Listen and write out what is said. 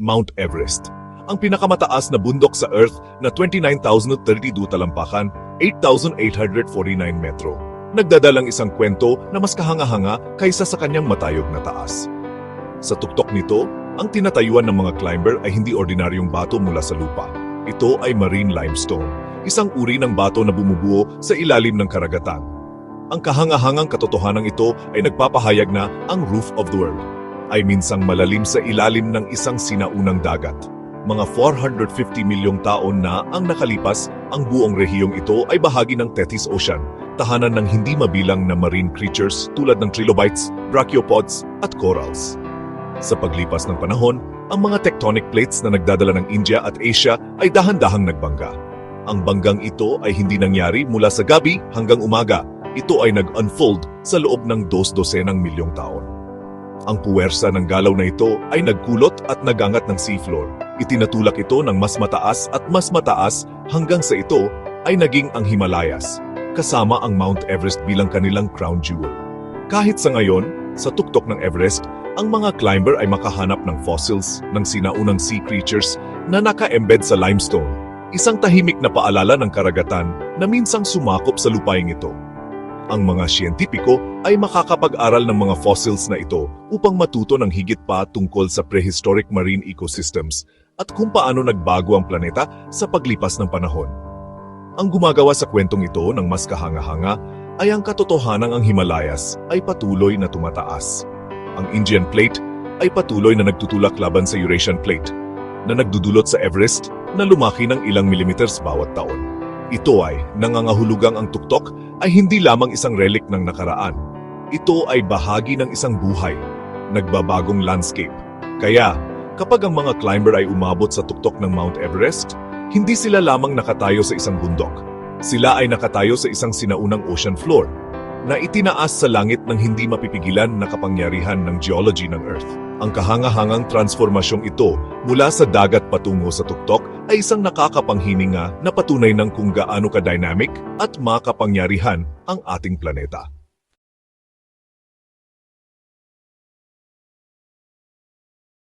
Mount Everest. Ang pinakamataas na bundok sa Earth na 29,032 talampakan, 8,849 metro. Nagdadalang isang kwento na mas kahanga-hanga kaysa sa kanyang matayog na taas. Sa tuktok nito, ang tinatayuan ng mga climber ay hindi ordinaryong bato mula sa lupa. Ito ay marine limestone, isang uri ng bato na bumubuo sa ilalim ng karagatan. Ang kahangahangang katotohanan ito ay nagpapahayag na ang roof of the world ay minsang malalim sa ilalim ng isang sinaunang dagat. Mga 450 milyong taon na ang nakalipas, ang buong rehiyong ito ay bahagi ng Tethys Ocean, tahanan ng hindi mabilang na marine creatures tulad ng trilobites, brachiopods at corals. Sa paglipas ng panahon, ang mga tectonic plates na nagdadala ng India at Asia ay dahan-dahang nagbangga. Ang banggang ito ay hindi nangyari mula sa gabi hanggang umaga. Ito ay nag-unfold sa loob ng dos-dosenang milyong taon. Ang puwersa ng galaw na ito ay nagkulot at nagangat ng seafloor. Itinatulak ito ng mas mataas at mas mataas hanggang sa ito ay naging ang Himalayas, kasama ang Mount Everest bilang kanilang crown jewel. Kahit sa ngayon, sa tuktok ng Everest, ang mga climber ay makahanap ng fossils ng sinaunang sea creatures na naka-embed sa limestone, isang tahimik na paalala ng karagatan na minsang sumakop sa lupaing ito. Ang mga siyentipiko ay makakapag-aral ng mga fossils na ito upang matuto ng higit pa tungkol sa prehistoric marine ecosystems at kung paano nagbago ang planeta sa paglipas ng panahon. Ang gumagawa sa kwentong ito ng mas kahanga-hanga ay ang katotohanang ang Himalayas ay patuloy na tumataas. Ang Indian Plate ay patuloy na nagtutulak laban sa Eurasian Plate na nagdudulot sa Everest na lumaki ng ilang millimeters bawat taon. Ito ay nangangahulugang ang tuktok ay hindi lamang isang relic ng nakaraan. Ito ay bahagi ng isang buhay, nagbabagong landscape. Kaya, kapag ang mga climber ay umabot sa tuktok ng Mount Everest, hindi sila lamang nakatayo sa isang bundok. Sila ay nakatayo sa isang sinaunang ocean floor na itinaas sa langit ng hindi mapipigilan na kapangyarihan ng geology ng Earth. Ang kahangahangang transformasyong ito mula sa dagat patungo sa tuktok ay isang nakakapanghininga na patunay ng kung gaano ka-dynamic at makapangyarihan ang ating planeta.